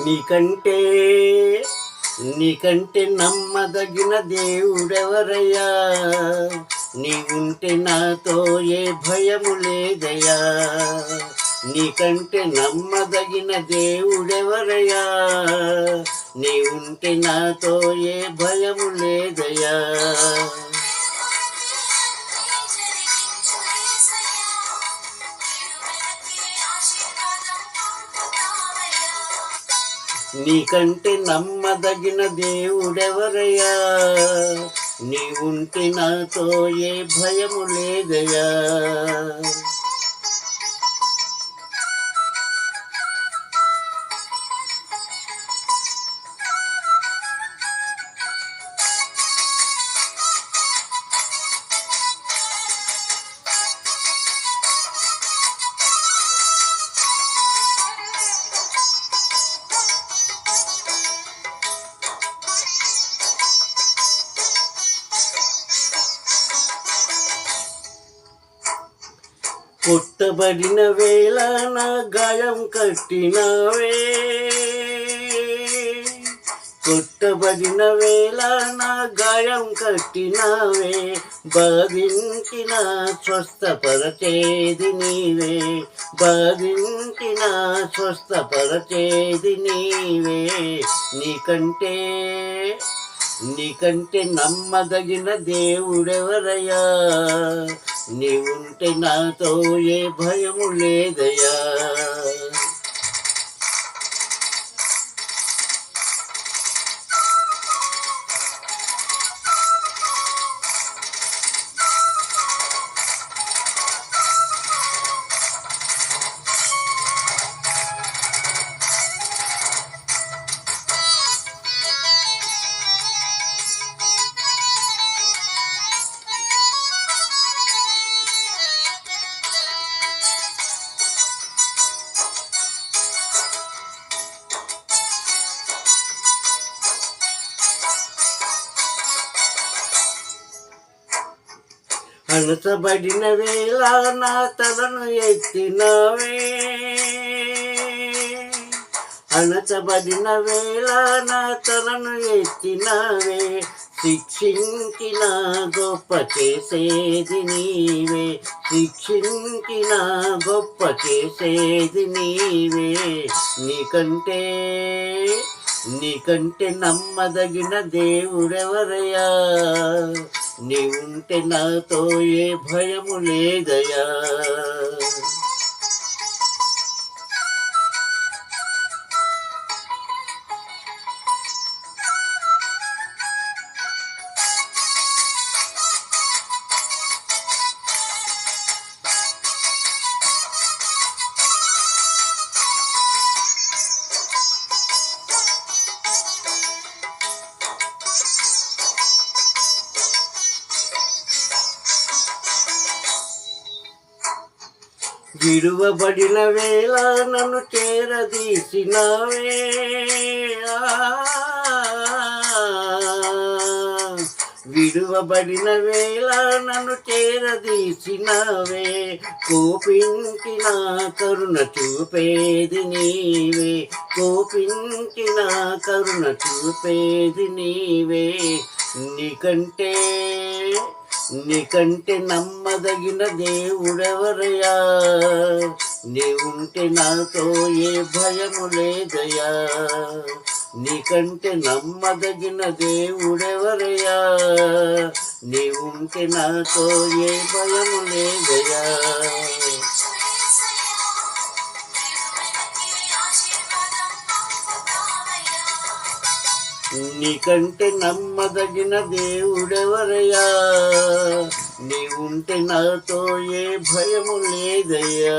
నీకంటే నీకంటే నమ్మదగిన దేవుడెవరయ్యా? నీవుంటే నాతో ఏ భయము లేదయ్యా? నీకంటే నమ్మదగిన దేవుడెవరయ్యా? నీవుంటే నాతో ఏ భయము లేదయ్యా? నీకంటే నమ్మదగిన దేవుడెవరయ్యా? నీవుంటే నాతో ఏ భయము లేదయ్యా? కొట్టబడిన వేళ నా గాయం కట్టినవే. కొట్టబడిన వేళ నా గాయం కట్టినవే. బాధించిన స్వస్థపరచేది నీవే. బాధించిన స్వస్థపరచేది నీవే. నీకంటే నీకంటే నమ్మదగిన దేవుడెవరయ్యా? నీవుంటే నాతో ఏ భయము లేదయా అణచబడిన వేళ నా తలను ఎత్తినవే. అణచబడిన వేళ నా తలను ఎత్తినవే. శిక్షించిన గొప్ప చేసేది నీవే. శిక్షించిన గొప్ప చేసేది నీవే. నీకంటే నీకంటే నమ్మదగిన దేవుడెవరయ్యా? నీ ఉంటే నాతో ఏ భయము లేదయా విడువబడిన వేళ నన్ను చేరదీసినవే. విడువబడిన వేళ నన్ను చేరదీసినవే. కోపించిన కరుణ చూపేది నీవే. కోపించిన కరుణ చూపేది నీవే. నీకంటే నీకంటే నమ్మదగిన దేవుడెవరయ్యా? నీవుంటే నాతో ఏ భయము లేదయ్యా? నీకంటే నమ్మదగిన దేవుడెవరయ్యా? నీవుంటే నాతో ఏ భయము లేదయ్యా? నీకంటే నమ్మదగిన దేవుడెవరయ్యా? నీవుంటే నాతో ఏ భయము లేదయ్యా?